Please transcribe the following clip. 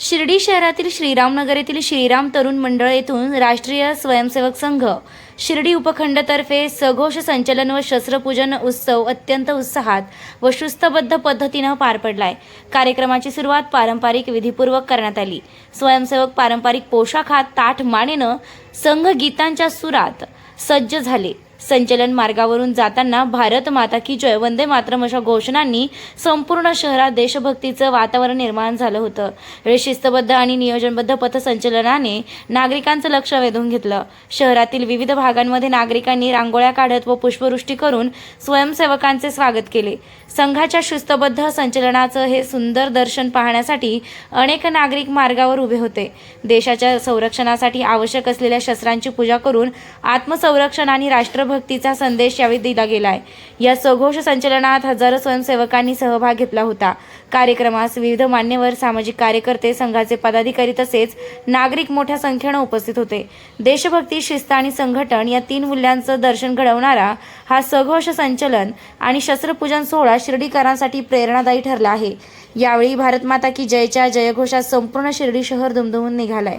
शिर्डी शहरातील श्रीरामनगर येथील श्रीराम तरुण मंडळ येथून राष्ट्रीय स्वयंसेवक संघ शिर्डी उपखंडतर्फे सघोष संचलन व शस्त्रपूजन उत्सव अत्यंत उत्साहात व शिस्तबद्ध पद्धतीनं पार पडलाय. कार्यक्रमाची सुरुवात पारंपरिक विधीपूर्वक करण्यात आली. स्वयंसेवक पारंपरिक पोशाखात ताठ मानेनं संघ गीतांच्या सुरात सज्ज झाले. संचलन मार्गावरून जाताना भारत माता की जय वंदे मातरम अशा घोषणांनी संपूर्ण शहरात देशभक्तीचं वातावरण निर्माण झालं होतं. यावेळी शिस्तबद्ध आणि नियोजनबद्ध पथसंचलनाने नागरिकांचं लक्ष वेधून घेतलं. शहरातील विविध भागांमध्ये नागरिकांनी रांगोळ्या काढत व पुष्पवृष्टी करून स्वयंसेवकांचे स्वागत केले. संघाच्या शिस्तबद्ध संचलनाचं हे सुंदर दर्शन पाहण्यासाठी अनेक नागरिक मार्गावर उभे होते. देशाच्या संरक्षणासाठी आवश्यक असलेल्या शस्त्रांची पूजा करून आत्मसंरक्षण आणि राष्ट्र राष्ट्रभक्तीचा संदेश यावेळी दिला गेलाय. या सघोष संचलनात हजारो स्वयंसेवकांनी सहभाग घेतला होता. कार्यक्रमास विविध मान्यवर सामाजिक कार्यकर्ते संघाचे पदाधिकारी तसेच नागरिक मोठ्या संख्येनं उपस्थित होते. देशभक्ती शिस्त आणि संघटन या तीन मूल्यांचं दर्शन घडवणारा हा सघोष संचलन आणि शस्त्रपूजन सोहळा शिर्डीकरांसाठी प्रेरणादायी ठरला आहे. यावेळी भारत माता की जयच्या जयघोषात संपूर्ण शिर्डी शहर दुमदुमून निघालाय.